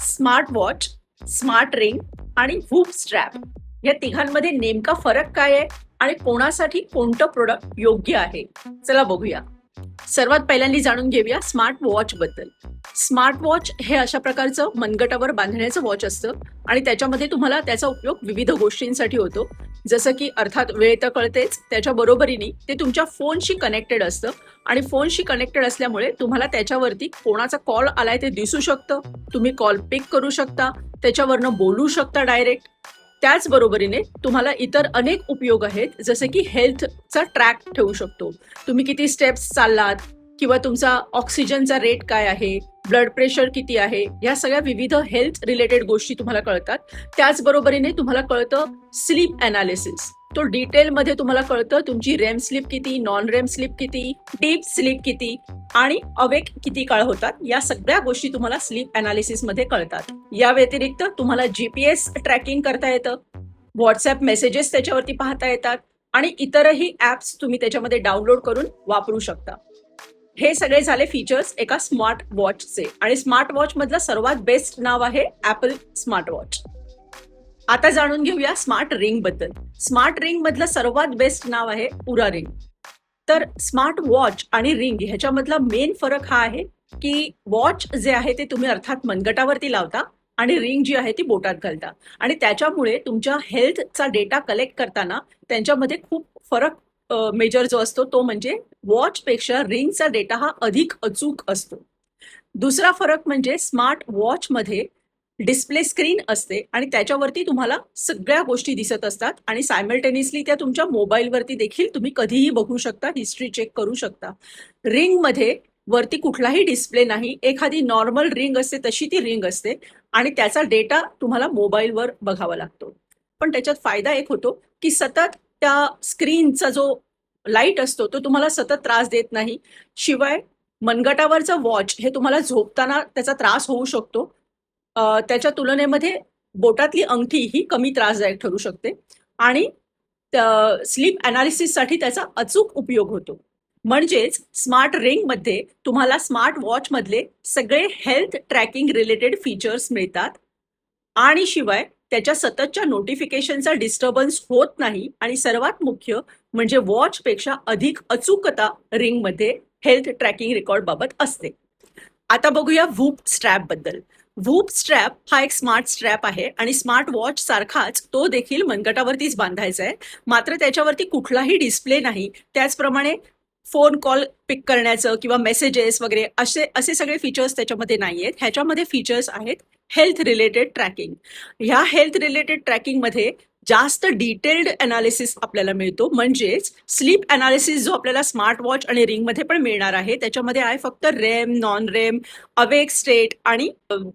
Smart watch smart ring आणि Whoop strap. या तिघांमध्ये नेमका फरक काय आहे आणि कोणासाठी कोणतं प्रोडक्ट योग्य आहे? चला बघूया. सर्वात पहिल्यांदा जाणून घेऊया स्मार्ट वॉच बद्दल. स्मार्ट वॉच हे अशा प्रकारचं मनगटावर बांधण्याचं वॉच असतं आणि त्याच्यामध्ये तुम्हाला त्याचा उपयोग विविध गोष्टींसाठी होतो. जसं की अर्थात वेळ तर कळतेच त्याच्या बरोबरीने ते तुमच्या फोनशी कनेक्टेड असतं आणि फोनशी कनेक्टेड असल्यामुळे तुम्हाला त्याच्यावरती कोणाचा कॉल आलाय ते दिसू शकतं. तुम्ही कॉल पिक करू शकता त्याच्यावरनं बोलू शकता डायरेक्ट त्याचबरोबरीने तुम्हाला इतर अनेक उपयोग आहेत जसे की हेल्थचा ट्रॅक ठेवू शकतो. तुम्ही किती स्टेप्स चाललात किंवा तुमचा ऑक्सिजनचा रेट काय आहे ब्लड प्रेशर किती आहे या सगळ्या विविध हेल्थ रिलेटेड गोष्टी तुम्हाला कळतात. त्याचबरोबरीने तुम्हाला कळतं स्लीप अनालिसिस तो डिटेलमध्ये तुम्हाला कळतं तुमची रेम स्लीप किती नॉन रेम स्लीप किती डीप स्लीप किती आणि अवेक किती काळ होतात या सगळ्या गोष्टी तुम्हाला स्लीप अनालिसिसमध्ये कळतात. या व्यतिरिक्त तुम्हाला जीपीएस ट्रॅकिंग करता येतं व्हॉट्सअप मेसेजेस त्याच्यावरती पाहता येतात आणि इतरही ऍप्स तुम्ही त्याच्यामध्ये डाउनलोड करून वापरू शकता. हे सगळे झाले फीचर्स एका स्मार्ट वॉचचे आणि स्मार्ट वॉच मधलं सर्वात बेस्ट नाव आहे ऍपल स्मार्ट वॉच आता जाणून घेऊया स्मार्ट रिंगबद्दल. स्मार्ट रिंग मधलं सर्वात बेस्ट नाव आहे उरा रिंग. तर स्मार्ट वॉच आणि रिंग ह्याच्यामधला मेन फरक हा आहे की वॉच जे आहे ते तुम्ही अर्थात मनगटावरती लावता आणि रिंग जी आहे ती बोटात घालता. आणि त्याच्यामुळे तुमच्या हेल्थचा डेटा कलेक्ट करताना त्यांच्यामध्ये खूप फरक मेजर जो असतो तो म्हणजे वॉचपेक्षा रिंगचा डेटा हा अधिक अचूक असतो. दुसरा फरक म्हणजे स्मार्ट वॉचमध्ये डिस्प्ले स्क्रीन असते आणि त्याच्यावरती तुम्हाला सगळ्या गोष्टी दिसत असतात आणि सायमल्टेनियसली त्या तुमच्या मोबाईलवरती देखील तुम्ही कधीही बघू शकता हिस्ट्री चेक करू शकता. रिंगमध्ये वरती कुठलाही डिस्प्ले नाही एखादी नॉर्मल रिंग असते तशी ती रिंग असते आणि त्याचा डेटा तुम्हाला मोबाईलवर बघावा लागतो. पण त्याच्यात फायदा एक होतो की सतत त्या स्क्रीनचा जो लाइट असतो तो तुम्हाला सतत त्रास देत नाही. शिवाय मनगटावरचं वॉच हे तुम्हाला झोपताना त्याचा त्रास होऊ शकतो. त्याच्या तुलनेमध्ये बोटातली अंगठी ही कमी त्रासदायक ठरू शकते आणि स्लीप अनालिसिससाठी त्याचा अचूक उपयोग होतो. म्हणजेच स्मार्ट रिंगमध्ये तुम्हाला स्मार्ट वॉचमधले सगळे हेल्थ ट्रॅकिंग रिलेटेड फीचर्स मिळतात आणि शिवाय त्याच्या सततच्या नोटिफिकेशनचा डिस्टर्बन्स होत नाही आणि सर्वात मुख्य म्हणजे वॉचपेक्षा अधिक अचूकता रिंगमध्ये हेल्थ ट्रॅकिंग रेकॉर्डबाबत असते. आता बघूया व्हूप स्ट्रॅपबद्दल. व्हूप स्ट्रॅप हा एक स्मार्ट स्ट्रॅप आहे आणि स्मार्ट वॉच सारखाच तो देखील मनगटावरतीच बांधायचा आहे मात्र त्याच्यावरती कुठलाही डिस्प्ले नाही. त्याचप्रमाणे फोन कॉल पिक करण्याचं किंवा मेसेजेस वगैरे असे असे सगळे फीचर्स त्याच्यामध्ये नाही आहेत ह्याच्यामध्ये फीचर्स आहेत हेल्थ रिलेटेड ट्रॅकिंग. ह्या हेल्थ रिलेटेड ट्रॅकिंगमध्ये जास्त डिटेल्ड अनालिसिस आपल्याला मिळतो. म्हणजेच स्लीप अनालिसिस जो आपल्याला स्मार्ट वॉच आणि रिंगमध्ये पण मिळणार आहे. त्याच्यामध्ये आहे फक्त REM non REM awake state आणि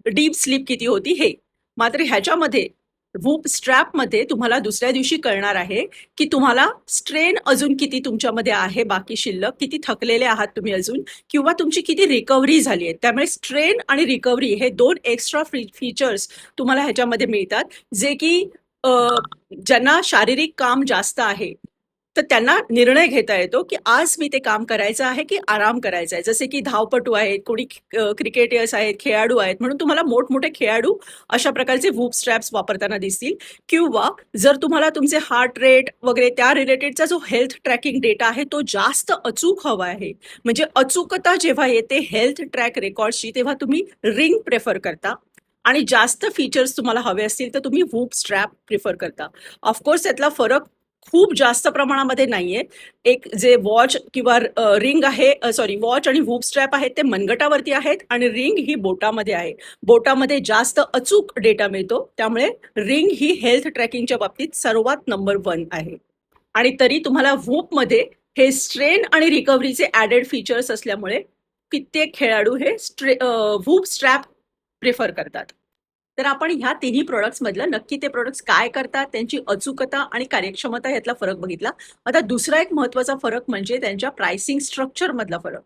डीप स्लीप किती होती हे. मात्र ह्याच्यामध्ये वूप स्ट्रॅपमध्ये तुम्हाला दुसऱ्या दिवशी कळणार आहे की तुम्हाला स्ट्रेन अजून किती तुमच्यामध्ये आहे बाकी शिल्लक किती थकलेले आहात तुम्ही अजून किंवा तुमची किती रिकव्हरी झाली आहे. त्यामुळे स्ट्रेन आणि रिकव्हरी हे दोन एक्स्ट्रा फीचर्स तुम्हाला ह्याच्यामध्ये मिळतात. जे की ज्यांना शारीरिक काम जास्त आहे तर त्यांना निर्णय घेता येतो की आज मी ते काम करायचं आहे की आराम करायचा आहे. जसे की धावपटू आहेत कोणी क्रिकेटर्स आहेत खेळाडू आहेत म्हणून तुम्हाला मोठमोठे खेळाडू अशा प्रकारचे वूप स्ट्रॅप्स वापरताना दिसतील. किंवा जर तुम्हाला तुमचे हार्ट रेट वगैरे त्या रिलेटेडचा जो हेल्थ ट्रॅकिंग डेटा आहे तो जास्त अचूक हवा आहे. म्हणजे अचूकता जेव्हा येते हेल्थ ट्रॅक रेकॉर्डची तेव्हा तुम्ही रिंग प्रेफर करता. आणि जास्त फीचर्स तुम्हाला हवे असतील तर तुम्ही वूप स्ट्रॅप प्रिफर करता. ऑफकोर्स त्यातला फरक खूप जास्त प्रमाणामध्ये नाहीये. एक जे वॉच किंवा रिंग आहे सॉरी वॉच आणि वूप स्ट्रॅप आहेत ते मनगटावरती आहेत आणि रिंग ही बोटामध्ये आहे. बोटामध्ये जास्त अचूक डेटा मिळतो. त्यामुळे रिंग ही हेल्थ ट्रॅकिंगच्या बाबतीत सर्वात नंबर वन आहे. आणि तरी तुम्हाला वूपमध्ये हे स्ट्रेन आणि रिकव्हरीचे ऍडेड फीचर्स असल्यामुळे कित्येक खेळाडू हे स्ट्रे वूप स्ट्रॅप प्रिफर करतात. तर आपण ह्या तिन्ही प्रोडक्ट्स मधलं नक्की ते प्रोडक्ट्स काय करतात त्यांची अचूकता आणि कार्यक्षमता यातला फरक बघितला. आता दुसरा एक महत्त्वाचा फरक म्हणजे त्यांच्या प्राइसिंग स्ट्रक्चर मधला फरक.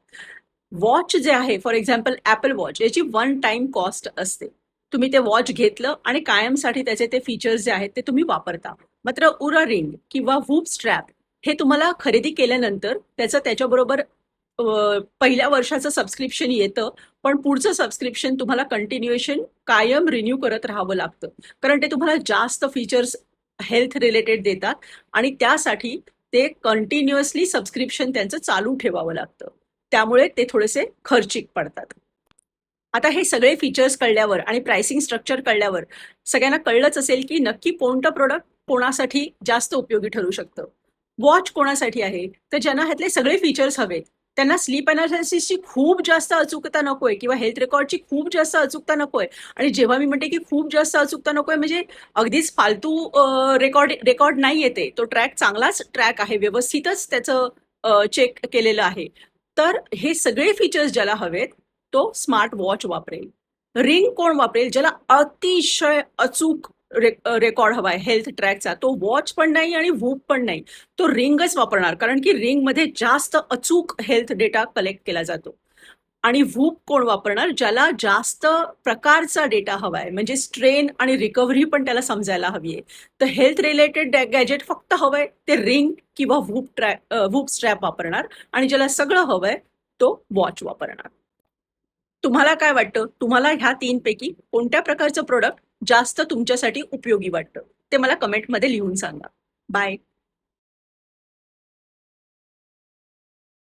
वॉच जे आहे फॉर एक्झाम्पल ऍपल वॉच याची वन टाइम कॉस्ट असते. तुम्ही ते वॉच घेतलं आणि कायमसाठी त्याचे ते फीचर्स जे आहेत ते तुम्ही वापरता. मात्र उरा रिंग किंवा व्हूप स्ट्रॅप हे तुम्हाला खरेदी केल्यानंतर त्याचं त्याच्याबरोबर पहिल्या वर्षाचं सबस्क्रिप्शन येतं पण पुढचं सबस्क्रिप्शन तुम्हाला कंटिन्युएशन कायम रिन्यू करत राहावं लागतं. कारण ते तुम्हाला जास्त फीचर्स हेल्थ रिलेटेड देतात आणि त्यासाठी ते कंटिन्युअसली सबस्क्रिप्शन त्यांचं चालू ठेवावं लागतं. त्यामुळे ते थोडेसे खर्चिक पडतात. आता हे सगळे फीचर्स कळल्यावर आणि प्राइसिंग स्ट्रक्चर कळल्यावर सगळ्यांना कळलंच असेल की नक्की कोणतं प्रोडक्ट कोणासाठी जास्त उपयोगी ठरू शकतं. वॉच कोणासाठी आहे? तर ज्यांना ह्यातले सगळे फीचर्स हवेत त्यांना स्लीप अनालिसिसची खूप जास्त अचूकता नकोय किंवा हेल्थ रेकॉर्डची खूप जास्त अचूकता नकोय. आणि जेव्हा मी म्हणते की खूप जास्त अचूकता नकोय म्हणजे अगदीच फालतू रेकॉर्ड रेकॉर्ड नाही येते. तो ट्रॅक चांगलाच ट्रॅक आहे. व्यवस्थितच त्याचं चेक केलेलं आहे. तर हे सगळे फीचर्स ज्याला हवेत तो स्मार्ट वॉच वापरेल. रिंग कोण वापरेल? ज्याला अतिशय अचूक रेकॉर्ड हवाय हेल्थ ट्रॅकचा तो वॉच पण नाही आणि वूप पण नाही. तो रिंगच वापरणार कारण की रिंगमध्ये जास्त अचूक हेल्थ डेटा कलेक्ट केला जातो. आणि व्हूप कोण वापरणार? ज्याला जास्त प्रकारचा डेटा हवाय म्हणजे स्ट्रेन आणि रिकव्हरी पण त्याला समजायला हवी आहे तर हेल्थ रिलेटेड गॅजेट फक्त हवंय ते रिंग किंवा व्हूप ट्रॅ व्हूप स्ट्रॅप वापरणार. आणि ज्याला सगळं हवंय तो वॉच वापरणार. तुम्हाला काय वाटतं? तुम्हाला ह्या तीनपैकी कोणत्या प्रकारचं प्रोडक्ट जास्त तुमच्यासाठी उपयोगी वाटतं. ते मला कमेंटमध्ये लिहून सांगा. बाय